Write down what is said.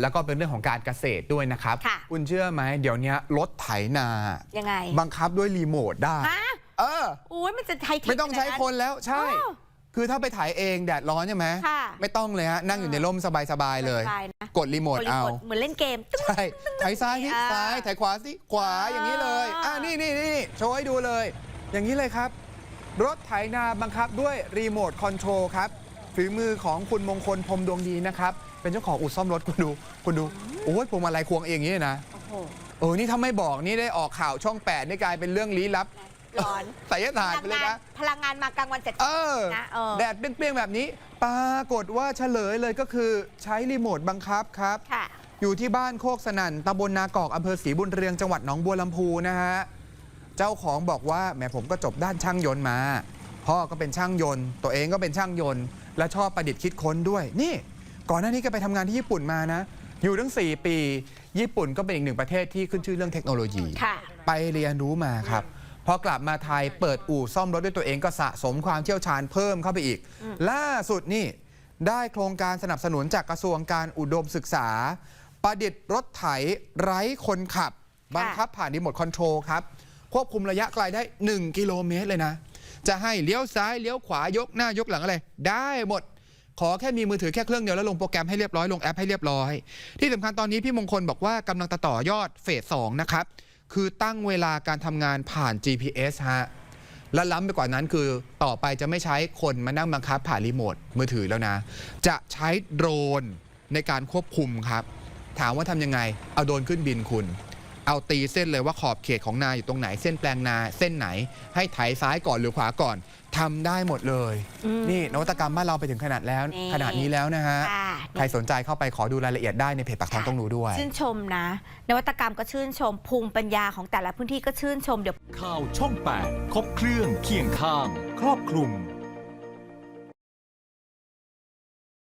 แล้วก็เป็นเรื่องของการเกษตรด้วยนะครับค่ะ ณเชื่อไหมเดี๋ยวนี้รถไถนา ยังไงบังคับด้วยรีโมทได้ ฮะเออ อุ้ยมันจะไทยเทคไม่ต้องใช้ขนาด คนแล้วใช่ อ้าวคือถ้าไปถ่ายเองแดดร้อนใช่ไหมค่ะไม่ต้องเลยฮะนั่งอยู่ในร่มสบายๆเลย สบายนะ กดรีโมทกดรีเอาโมทเหมือนเล่นเกมตึ้งใช่ถ่ายซ้ายที่อ่าซ้ายถ่ายขวาสิขวาอย่างนี้เลยอ่า อ่านี่นี่นี่โชว์ให้ดูเลย อย่างนี้เลยครับ รถไถนาบังคับด้วยรีโมทคอนโทรลครับฝีมือของคุณมงคลพรหมดวงดีนะครับ เป็นเจ้าของอู่ซ่อมรถคุณดู คุณดูโอ้ยพวงมาลัยควงเองอย่างนี้เลยนะโอ้โหเออนี่ถ้าไม่บอกนี่ได้ออกข่าวช่อง8นี่กลายเป็นเรื่องลี้ลับร้อนไสยศาสตร์ไปเลยนะ พลังงานมากลางวันเสร็จเออนะเออแดดเปรี้ยงๆแบบนี้ ปรากฏว่าเฉลยเลยก็คือใช้รีโมทบังคับครับ ค่ะ อยู่ที่บ้านโคกสนั่นตำบลนากอกอำเภอศรีบุญเรืองจังหวัดหนองบัวลำพูนะฮะ เจ้าของบอกว่าแหมผมก็จบด้านช่างยนต์มา พ่อก็เป็นช่างยนต์ ตัวเองก็เป็นช่างยนต์ และชอบประดิษฐ์คิดค้นด้วย นี่ ก่อนหน้านี้ก็ไปทำงานที่ญี่ปุ่นมานะ อยู่ตั้ง 4 ปี ญี่ปุ่นก็เป็นอีกหนึ่งประเทศที่ขึ้นชื่อเรื่องเทคโนโลยีค่ะไปเรียนรู้มาครับพอกลับมาไทยเปิดอู่ซ่อมรถด้วยตัวเองก็สะสมความเชี่ยวชาญเพิ่มเข้าไปอีก ล่าสุดนี่ได้โครงการสนับสนุนจากกระทรวงการอุดมศึกษา ประดิษฐ์รถไถไร้คนขับ บังคับผ่านรีโมทคอนโทรลครับ ควบคุมระยะไกลได้ 1 กิโลเมตรเลยนะ จะให้เลี้ยวซ้ายเลี้ยวขวายกหน้ายกหลังอะไร ได้หมด ขอแค่มีมือถือแค่เครื่องเดียวแล้วลงโปรแกรมให้เรียบร้อยลงแอปให้เรียบร้อย ที่สำคัญตอนนี้พี่มงคลบอกว่ากำลังจะต่อยอดเฟสสองนะครับคือตั้งเวลาการทำงานผ่าน GPS ฮะและล้ำไปกว่านั้นคือต่อไปจะไม่ใช้คนมานั่งบังคับผ่านรีโมทมือถือแล้วนะ จะใช้โดรนในการควบคุมครับ ถามว่าทำยังไง เอาโดรนขึ้นบินคุณ เอาตีเส้นเลยว่าขอบเขตของนาอยู่ตรงไหนเส้นแปลงนาเส้นไหน ให้ไถซ้ายก่อนหรือขวาก่อน ทำได้หมดเลย อืม นี่นวัตกรรมบ้านเราไปถึงขนาดแล้วนี่ ขนาดนี้แล้วนะฮะ ค่ะใครสนใจเข้าไปขอดูรายละเอียดได้ในเพจปากท้องต้องรู้ด้วย ชื่นชมนะ นวัตกรรมก็ชื่นชม ภูมิปัญญาของแต่ละพื้นที่ก็ชื่นชมเดี๋ยว ข่าวช่อง 8 ครบเครื่องเคียงข้าง ครอบคลุม